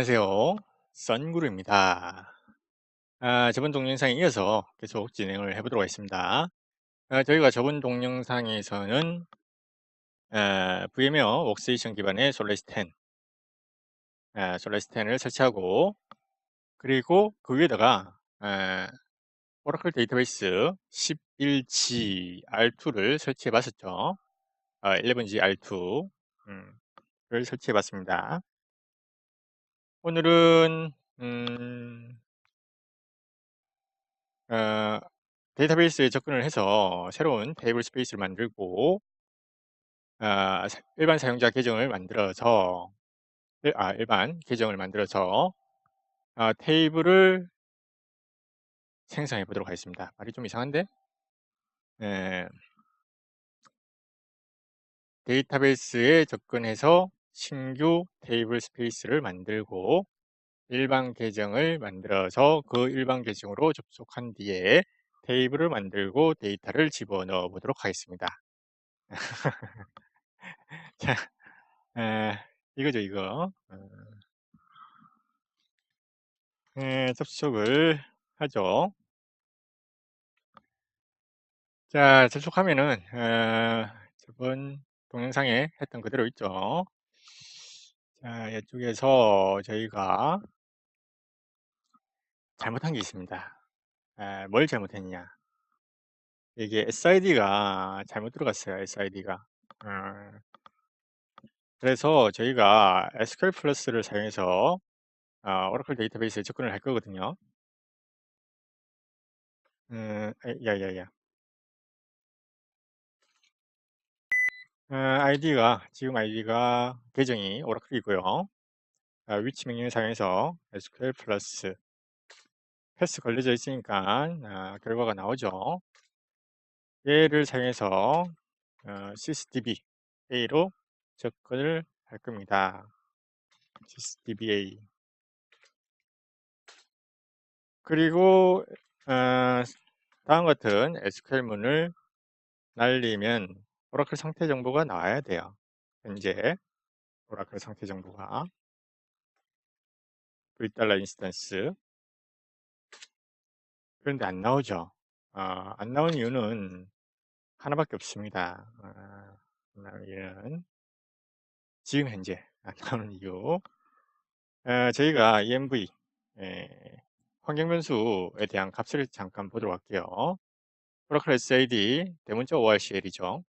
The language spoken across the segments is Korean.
안녕하세요. 썬구루입니다. 아, 저번 동영상에 이어서 계속 진행을 해보도록 하겠습니다. 아, 저희가 저번 동영상에서는 아, VM웨어 웍스테이션 기반의 솔라리스 10, 아, 솔라리스 10을 설치하고 그리고 그 위에다가 아, 오라클 데이터베이스 11G R2를 설치해 봤었죠. 아, 11G R2 음, 를 설치해 봤습니다. 오늘은 음, 어, 데이터베이스에 접근을 해서 새로운 테이블 스페이스를 만들고 아, 일반 사용자 계정을 만들어서 아, 일반 계정을 만들어서 아, 테이블을 생성해 보도록 하겠습니다. 말이 좀 이상한데? 네. 데이터베이스에 접근해서 신규 테이블 스페이스를 만들고 일반 계정을 만들어서 그 일반 계정으로 접속한 뒤에 테이블을 만들고 데이터를 집어넣어 보도록 하겠습니다. 자, 에, 이거죠, 이거. 어, 에, 접속을 하죠. 자, 접속하면은, 어, 저번 동영상에 했던 그대로 있죠. 자, 이쪽에서 저희가 잘못한 게 있습니다. 에, 뭘 잘못했냐. 이게 SID가 잘못 들어갔어요, SID가. 어, 그래서 저희가 SQL 플러스를 사용해서 어, 오라클 데이터베이스에 접근을 할 거거든요. 음, 야야야. 아이디가 지금 아이디가 계정이 오라클이고요. 어, 위치 명령을 사용해서 SQL 플러스 패스 걸려져 있으니까 어, 결과가 나오죠. 얘를 사용해서 어, sysdb a로 접근을 할 겁니다. sysdb a 그리고 어, 다음 같은 SQL문을 날리면 오라클 상태 정보가 나와야 돼요. 현재 오라클 상태 정보가 v 달러 인스턴스 그런데 안 나오죠. 어, 안 나온 이유는 하나밖에 없습니다. 어, 이유는 지금 현재 안 나오는 이유 어, 저희가 env 에, 환경 변수에 대한 값을 잠깐 보도록 할게요. 오라클 SID 대문자 ORCL이죠.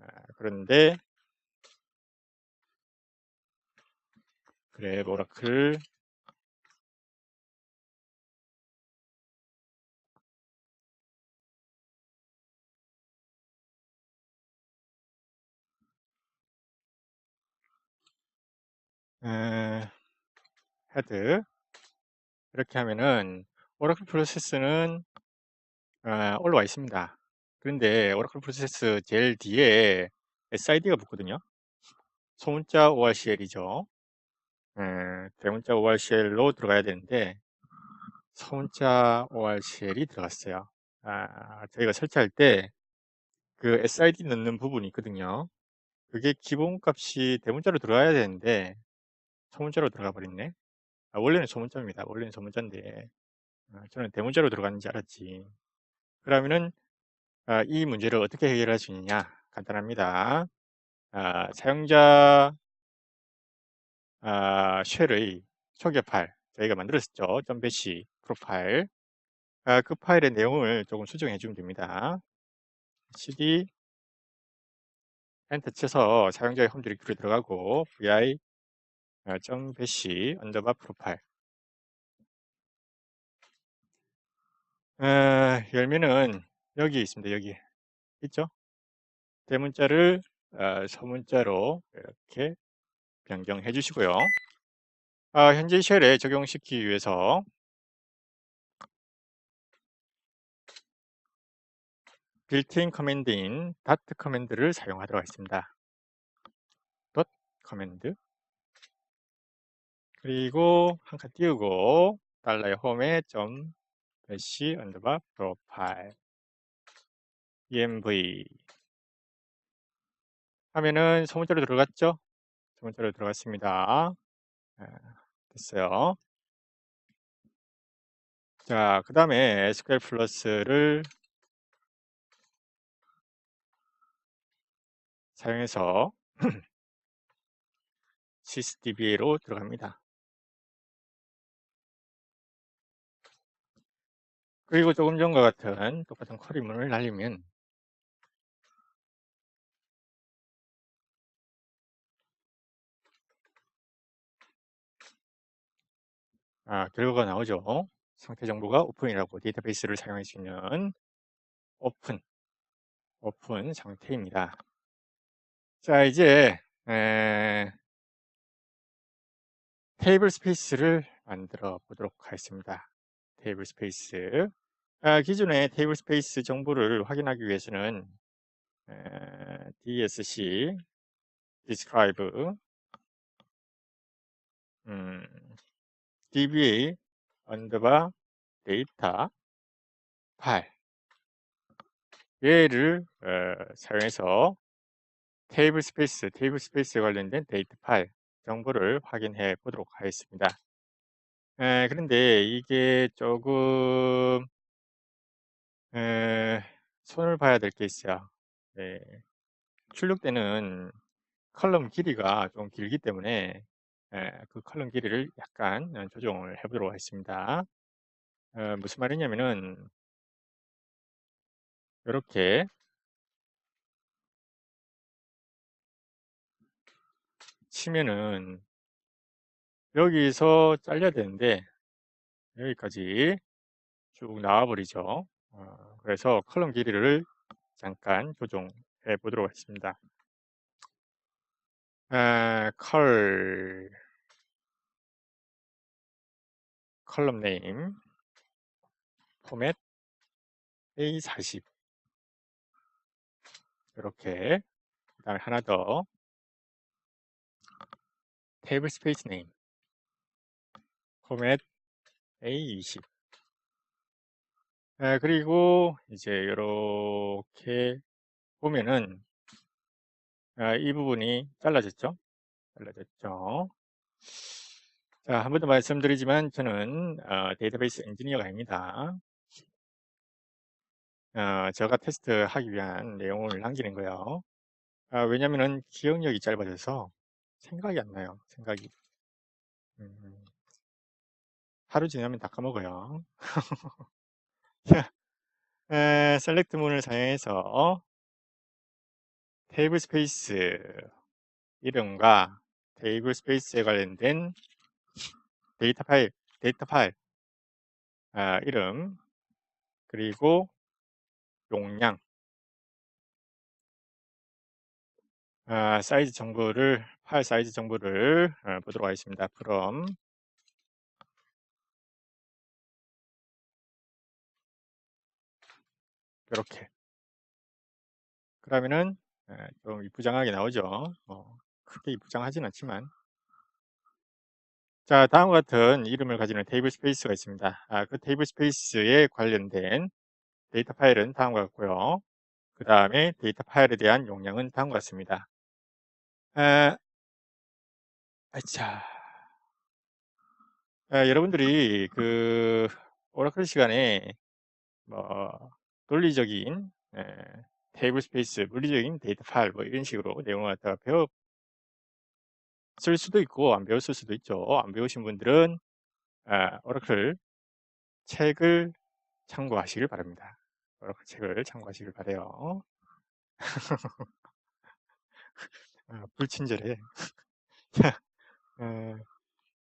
아, 그런데 그래 오라클 에, 헤드 이렇게 하면은 오라클 프로세스는 어, 올라와 있습니다. 그런데 오라클 프로세스 제일 뒤에 SID가 붙거든요. 소문자 ORCL이죠. 에, 대문자 ORCL로 들어가야 되는데 소문자 ORCL이 들어갔어요. 아, 저희가 설치할 때 그 SID 넣는 부분이 있거든요. 그게 기본값이 대문자로 들어가야 되는데 소문자로 들어가 버렸네. 아, 원래는 소문자입니다. 원래는 소문자인데 아, 저는 대문자로 들어갔는지 알았지. 그러면은 아, 이 문제를 어떻게 해결할 수 있느냐? 간단합니다. 아, 사용자 아, 쉘의 초기 파일 저희가 만들었었죠. .bash 프로파일 아, 그 파일의 내용을 조금 수정해 주면 됩니다. cd 엔터 쳐서 사용자의 홈 디렉토리 들어가고 vi .bash 언더바 프로파일 어, 열면은 여기 있습니다. 여기 있죠? 대문자를 어, 서문자로 이렇게 변경해 주시고요. 아, 현재 쉘에 적용시키기 위해서 빌트인 커맨드인 다트 커맨드를 사용하도록 하겠습니다. 덧 커맨드 그리고 한 칸 띄우고 달러의 홈에 점 배시 언더바 프로파일 env 하면은 소문자로 들어갔죠? 소문자로 들어갔습니다. 됐어요. 자, 그 다음에 SQL 플러스를 사용해서 sysdb로 들어갑니다. 그리고 조금 전과 같은 똑같은 쿼리문을 날리면 아, 결과가 나오죠. 상태 정보가 오픈이라고 데이터베이스를 사용할 수 있는 오픈, 오픈 상태입니다. 자, 이제 에, 테이블 스페이스를 만들어 보도록 하겠습니다. 테이블 스페이스. 아, 기존의 테이블 스페이스 정보를 확인하기 위해서는 에, dsc describe 음, dba 언더바 데이터 파일 얘를 어, 사용해서 테이블 스페이스, 테이블 스페이스에 관련된 데이터 파일 정보를 확인해 보도록 하겠습니다. 에, 그런데 이게 조금 에, 손을 봐야 될 게 있어요. 네. 출력되는 컬럼 길이가 좀 길기 때문에 에, 그 컬럼 길이를 약간 어, 조정을 해보도록 하겠습니다. 어, 무슨 말이냐면은 이렇게 치면은 여기서 잘려야 되는데 여기까지 쭉 나와버리죠. 어, 그래서 컬럼 길이를 잠깐 조정해 보도록 하겠습니다. 아, 컬 컬럼 네임 포맷 A40 이렇게 그 다음에 하나 더. 테이블 스페이스 네임. 포맷 A20 아, 그리고 이제 이렇게 보면은 아, 이 부분이 잘라졌죠? 잘라졌죠. 자, 한 번 더 말씀드리지만 저는 어, 데이터베이스 엔지니어가 아닙니다. 어, 제가 테스트하기 위한 내용을 남기는 거예요. 아, 왜냐면은 기억력이 짧아져서 생각이 안 나요. 생각이. 음, 하루 지나면 다 까먹어요. 셀렉트 문을 사용해서 테이블 스페이스 이름과 테이블 스페이스에 관련된 데이터 파일, 데이터 파일 아, 이름 그리고 용량 아, 사이즈 정보를 파일 사이즈 정보를 어, 보도록 하겠습니다. from 이렇게 그러면은 좀 이쁘장하게 나오죠. 어, 크게 이쁘장하진 않지만 자 다음과 같은 이름을 가지는 테이블 스페이스가 있습니다. 아, 그 테이블 스페이스에 관련된 데이터 파일은 다음과 같고요. 그 다음에 데이터 파일에 대한 용량은 다음과 같습니다. 아, 아차. 아, 여러분들이 그 오라클 시간에 뭐 논리적인 에, 테이블 스페이스, 물리적인 데이터 파일 뭐 이런 식으로 내용을 갖다가 배웠을 수도 있고 안 배웠을 수도 있죠. 안 배우신 분들은 아, 오라클 책을 참고하시길 바랍니다. 오라클 책을 참고하시길 바래요. 아, 불친절해. 어,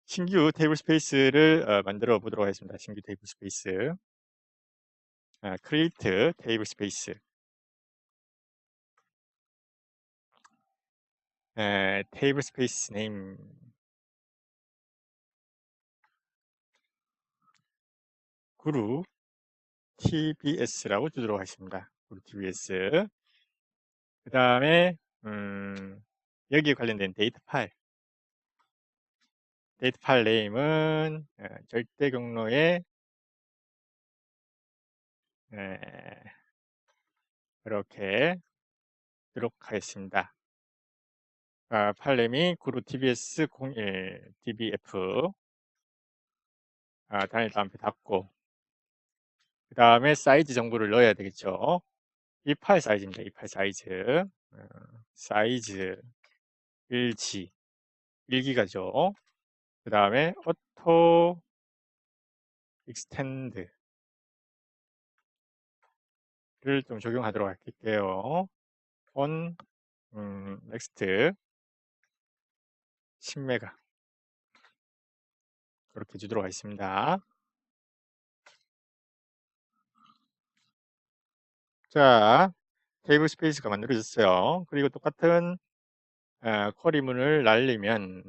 신규 테이블 스페이스를 어, 만들어 보도록 하겠습니다. 신규 테이블 스페이스. 아, create 테이블 스페이스. 에, 테이블 스페이스 네임 그룹 tbs라고 주도록 하겠습니다. 그룹 tbs. 그 다음에 음, 여기에 관련된 데이터 파일 데이터 파일 네임은 어, 절대 경로에 이렇게 하도록 하겠습니다. 아, 네임이 그룹 tbs 01 dbf 아, 단일 따옴표 닫고 그 다음에 사이즈 정보를 넣어야 되겠죠. 이 파일 사이즈입니다. 이 파일 사이즈 어, 사이즈 일지 1기가죠. 그 다음에 auto extend 를 좀 적용하도록 할게요. on 음, next 10메가 그렇게 주도록 하겠습니다. 자, 테이블 스페이스가 만들어졌어요. 그리고 똑같은 어, 쿼리문을 날리면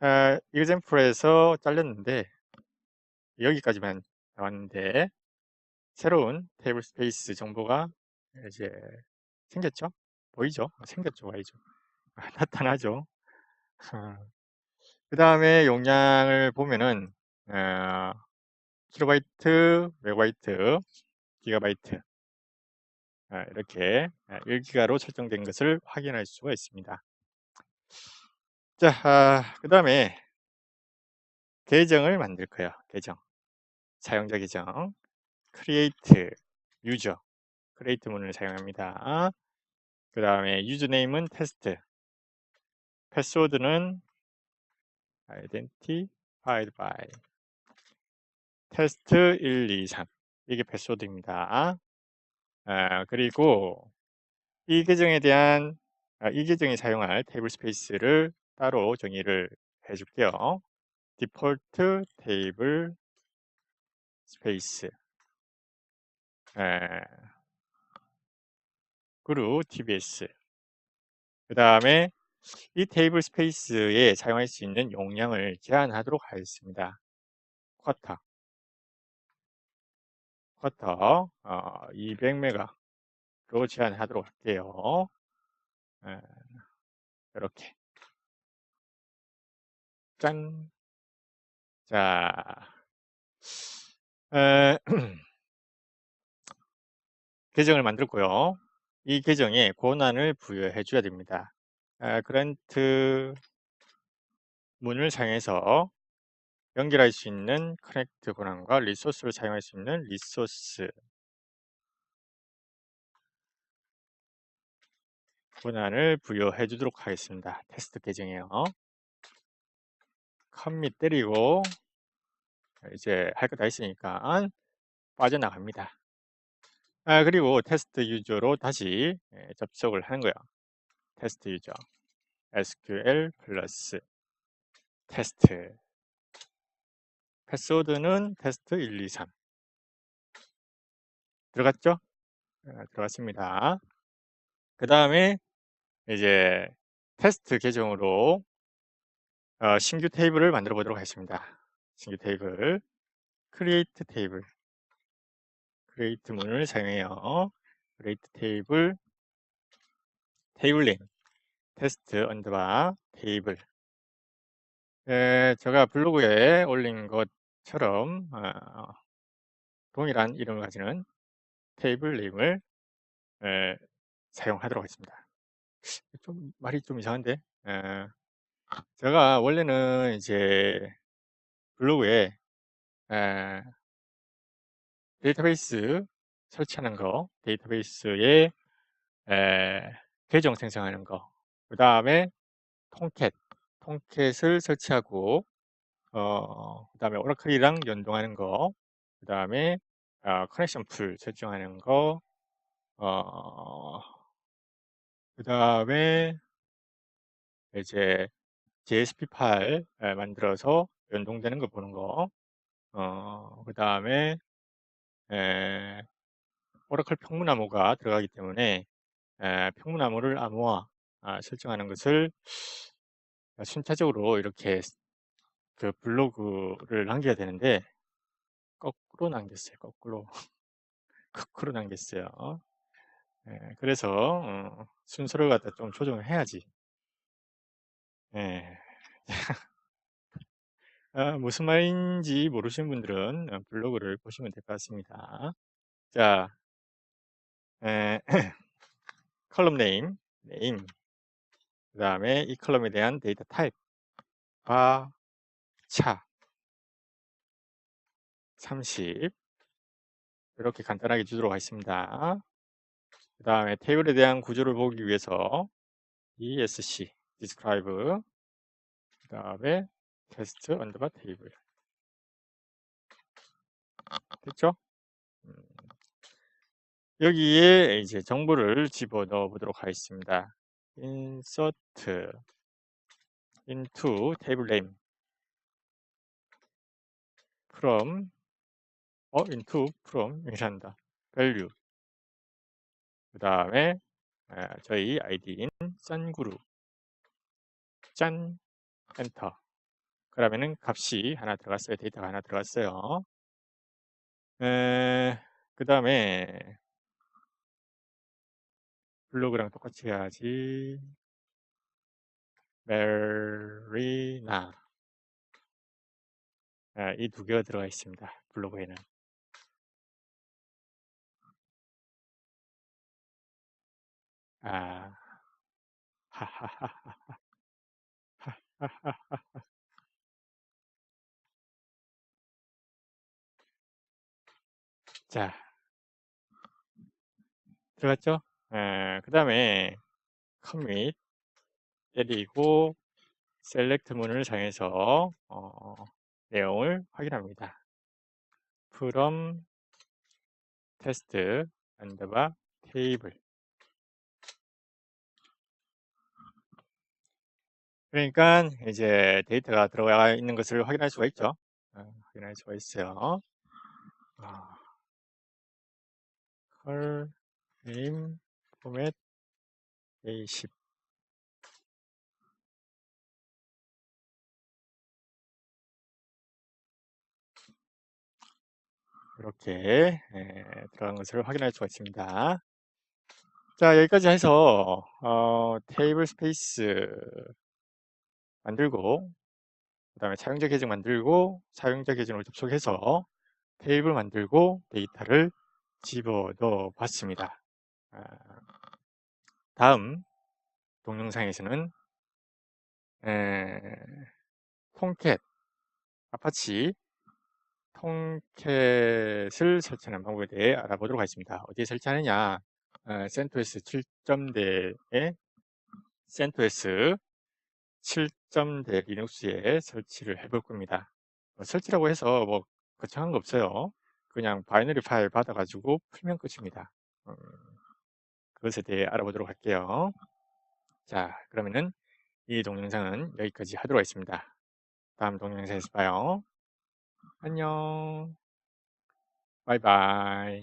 어, example에서 잘렸는데 여기까지만 나왔는데 새로운 테이블 스페이스 정보가 이제 생겼죠? 보이죠? 생겼죠? 보이죠? 나타나죠? 그 다음에 용량을 보면은 어, 킬로바이트, 메가바이트, 기가바이트 어, 이렇게 1기가로 설정된 것을 확인할 수가 있습니다. 자, 아, 그 다음에 계정을 만들 거예요. 계정. 사용자 계정. create user. create 문을 사용합니다. 그 다음에 유저네임은 테스트. 패스워드는 identified by 테스트 1, 2, 3 이게 패스워드입니다. 아, 그리고 이 계정에 대한 아, 이 계정이 사용할 테이블 스페이스를 따로 정의를 해줄게요. 디폴트 테이블 스페이스 그룹 TBS 그 다음에 이 테이블 스페이스에 사용할 수 있는 용량을 제한하도록 하겠습니다. 쿼터 쿼터 어, 200메가로 제한하도록 할게요. 에, 이렇게 짠. 자, 에, 계정을 만들었고요. 이 계정에 권한을 부여해 줘야 됩니다. 에, 그랜트 문을 사용해서 연결할 수 있는 커넥트 권한과 리소스를 사용할 수 있는 리소스 권한을 부여해 주도록 하겠습니다. 테스트 계정이에요. 컴밋 때리고 이제 할 거다 있으니까 빠져나갑니다. 아, 그리고 테스트 유저로 다시 예, 접속을 하는 거예요. 테스트 유저 SQL 플러스 테스트 패스워드는 테스트 1, 2, 3 들어갔죠? 아, 들어갔습니다. 그 다음에 이제 테스트 계정으로 어, 신규 테이블을 만들어 보도록 하겠습니다. 신규 테이블, create 테이블, create 문을 사용해요. create 테이블, 테이블 네임, 테스트 언더바 테이블. 예, 제가 블로그에 올린 것처럼 어, 동일한 이름을 가지는 테이블 네임을 예, 사용하도록 하겠습니다. 좀 말이 좀 이상한데. 예. 제가 원래는 이제 블로그에 에, 데이터베이스 설치하는 거, 데이터베이스에 에, 계정 생성하는 거, 그 다음에 통캣, 통캣을 설치하고 어, 그 다음에 오라클이랑 연동하는 거, 그 다음에 어, 커넥션 풀 설정하는 거, 어, 그 다음에 이제 JSP 파일 만들어서 연동되는 거 보는 거. 어, 그 다음에 오라클 평문 암호가 들어가기 때문에 에, 평문 암호를 암호화 아, 설정하는 것을 순차적으로 이렇게 그 블로그를 남겨야 되는데 거꾸로 남겼어요. 거꾸로 거꾸로 남겼어요. 에, 그래서 어, 순서를 갖다 좀 조정을 해야지. 예. 아, 무슨 말인지 모르시는 분들은 어, 블로그를 보시면 될 것 같습니다. 자, 에, 컬럼 네임, 네임, 그 다음에 이 컬럼에 대한 데이터 타입, 바, 차. 30 이렇게 간단하게 주도록 하겠습니다. 그 다음에 테이블에 대한 구조를 보기 위해서 ESC, describe. 그 다음에 테스트 언더바 테이블 됐죠? 음. 여기에 이제 정보를 집어 넣어 보도록 하겠습니다. insert into table name from 어 into from 한다. value 그 다음에 저희 아이디인 썬그룹 짠 엔터 그러면은 값이 하나 들어갔어요. 데이터가 하나 들어갔어요. 그 다음에 블로그랑 똑같이 해야지. 메리나 아, 이두 개가 들어가 있습니다. 블로그에는. 아, 하하하하. 자, 들어갔죠? 그 다음에 커밋 때리고 셀렉트 문을 정해서 어, 내용을 확인합니다. from 테스트 언더바 테이블 그러니까 이제 데이터가 들어가 있는 것을 확인할 수가 있죠. 어, 확인할 수가 있어요. 아, 컬 네임 포맷 A10 이렇게 예, 들어간 것을 확인할 수가 있습니다. 자 여기까지 해서 어, 테이블 스페이스 만들고 그 다음에 사용자 계정 만들고 사용자 계정을 접속해서 테이블 만들고 데이터를 집어넣어 봤습니다. 아, 다음 동영상에서는 에, 통캣 아파치 통캣을 설치하는 방법에 대해 알아보도록 하겠습니다. 어디에 설치하느냐 어, CentOS 7.0에 CentOS 7.0 리눅스에 설치를 해볼 겁니다. 뭐 설치라고 해서 뭐 거창한 거 없어요. 그냥 바이너리 파일 받아가지고 풀면 끝입니다. 음, 그것에 대해 알아보도록 할게요. 자, 그러면은 이 동영상은 여기까지 하도록 하겠습니다. 다음 동영상에서 봐요. 안녕. 바이바이.